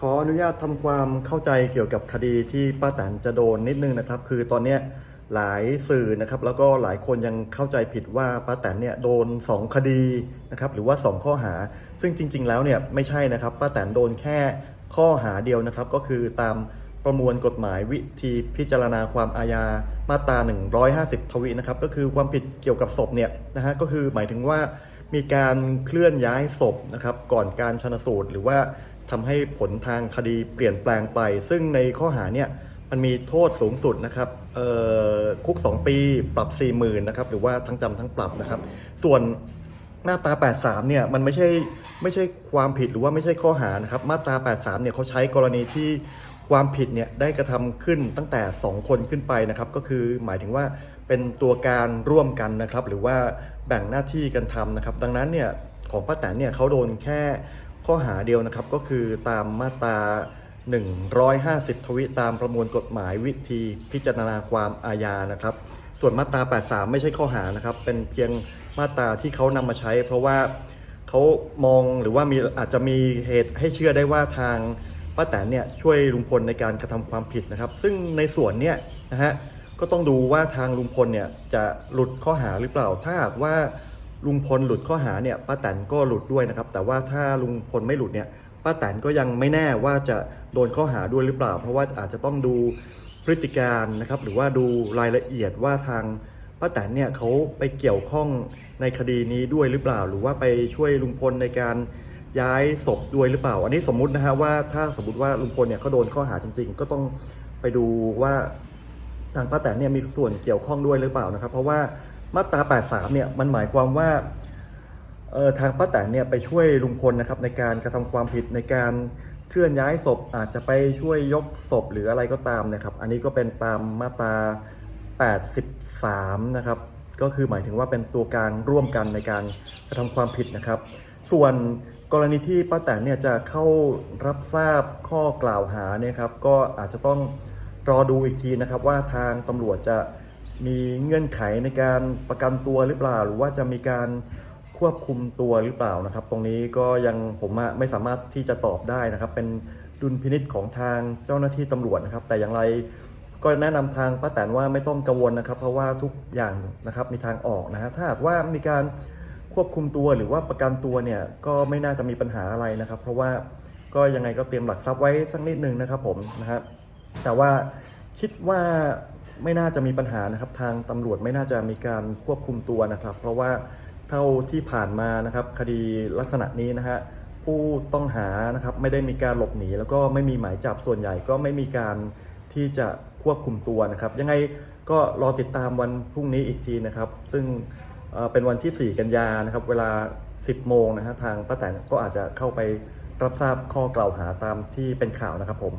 ขออนุญาตทำความเข้าใจเกี่ยวกับคดีที่ป้าแตนจะโดนนิดนึงนะครับ คือตอนเนี้ยหลายสื่อนะครับ แล้วก็หลายคนยังเข้าใจผิดว่าป้าแตนเนี่ยโดน 2 คดีนะครับ หรือว่า 2 ข้อหา ซึ่งจริง ๆ แล้วเนี่ยไม่ใช่นะครับป้าแตนโดนแค่ข้อหาเดียวนะครับ ก็คือตามประมวลกฎหมายวิธีพิจารณาความอาญามาตรา 150 ทวีนะครับ ก็คือความผิดเกี่ยวกับศพเนี่ยนะฮะก็คือหมายถึงว่ามีการเคลื่อนย้ายศพนะครับ ก่อนการชนสูตรหรือว่า ทำให้ผลทางคดีเปลี่ยนแปลงไป ซึ่งในข้อหาเนี่ยมันมีโทษสูงสุดนะครับคุก 2 ปีปรับ 4 0,000นะครับหรือว่าทั้งจำทั้งปรับนะครับ ส่วนมาตรา 83 เนี่ยมันไม่ใช่ไม่ใช่ความผิดหรือว่าไม่ใช่ข้อหานะครับ มาตรา 83 เนี่ยเขาใช้กรณีที่ความผิดเนี่ยได้กระทำขึ้นตั้งแต่ 2 คนขึ้นไปนะครับ ก็คือหมายถึงว่าเป็นตัวการร่วมกันนะครับ หรือว่าแบ่งหน้าที่กันทำนะครับ ดังนั้นเนี่ยของป้าแตนเนี่ยเขาโดนแค่ ข้อหาเดียวนะครับก็คือตามมาตรา 150 ทวิตามประมวลกฎหมายวิธีพิจารณาความอาญานะครับ ส่วนมาตรา 83 ไม่ใช่ข้อหานะครับ เป็นเพียงมาตราที่เขานำมาใช้ เพราะว่าเขามองหรือว่ามีอาจจะมีเหตุให้เชื่อได้ว่าทางป้าแตนเนี่ยช่วยลุงพลในการกระทำความผิดนะครับ ซึ่งในส่วนเนี่ยนะฮะก็ต้องดูว่าทางลุงพลเนี่ยจะหลุดข้อหาหรือเปล่า ถ้าหากว่า ลุงพลหลุดข้อหาเนี่ยป้าแตนก็หลุดด้วยนะครับ แต่ว่าถ้าลุงพลไม่หลุดเนี่ยป้าแตนก็ยังไม่แน่ว่าจะโดนข้อหาด้วยหรือเปล่า เพราะว่าอาจจะต้องดูพฤติการนะครับ หรือว่าดูรายละเอียดว่าทางป้าแตนเนี่ยเขาไปเกี่ยวข้องในคดีนี้ด้วยหรือเปล่า หรือว่าไปช่วยลุงพลในการย้ายศพด้วยหรือเปล่า อันนี้สมมุตินะฮะว่าถ้าสมมติว่าลุงพลเนี่ยเขาโดนข้อหาจริง ๆ ก็ต้องไปดูว่าทางป้าแตนเนี่ยมีส่วนเกี่ยวข้องด้วยหรือเปล่านะครับ เพราะว่า มาตรา 83 เนี่ยมันหมายความว่าทางป้าแตนเนี่ยไปช่วยลุงพลนะครับในการกระทำความผิดในการเคลื่อนย้ายศพอาจจะไปช่วยยกศพหรืออะไรก็ตามนะครับ อันนี้ก็เป็นตามมาตรา 83 นะครับ ก็คือหมายถึงว่าเป็นตัวการร่วมกันในการกระทำความผิดนะครับ ส่วนกรณีที่ป้าแตนเนี่ยจะเข้ารับทราบข้อกล่าวหาเนี่ยครับก็อาจจะต้องรอดูอีกทีนะครับว่าทางตำรวจจะ มีเงื่อนไขในการประกันตัวหรือเปล่า หรือว่าจะมีการควบคุมตัวหรือเปล่านะครับ ตรงนี้ก็ยังผมไม่สามารถที่จะตอบได้นะครับ เป็นดุลพินิษของทางเจ้าหน้าที่ตำรวจนะครับ แต่อย่างไรก็แนะนำทางป้าแตนว่าไม่ต้องกังวลนะครับ เพราะว่าทุกอย่างนะครับมีทางออกนะฮะถ้าหากว่ามีการควบคุมตัวหรือว่าประกันตัวเนี่ยก็ไม่น่าจะมีปัญหาอะไรนะครับ เพราะว่าก็ยังไงก็เตรียมหลักทรัพย์ไว้สักนิดนึงนะครับผมนะครับแต่ว่าคิดว่า ไม่น่าจะมีปัญหานะครับ ทางตำรวจไม่น่าจะมีการควบคุมตัวนะครับ เพราะว่าเท่าที่ผ่านมานะครับคดีลักษณะนี้นะฮะผู้ต้องหานะครับไม่ได้มีการหลบหนี แล้วก็ไม่มีหมายจับส่วนใหญ่ก็ไม่มีการที่จะควบคุมตัวนะครับ ยังไงก็รอติดตามวันพรุ่งนี้อีกทีนะครับ ซึ่งเเป็นวันที่ 4 กันยานะครับ เวลา 10 โมงนะฮะทางป้าแตนก็อาจจะเข้าไปรับทราบข้อกล่าวหาตามที่เป็นข่าวนะครับผม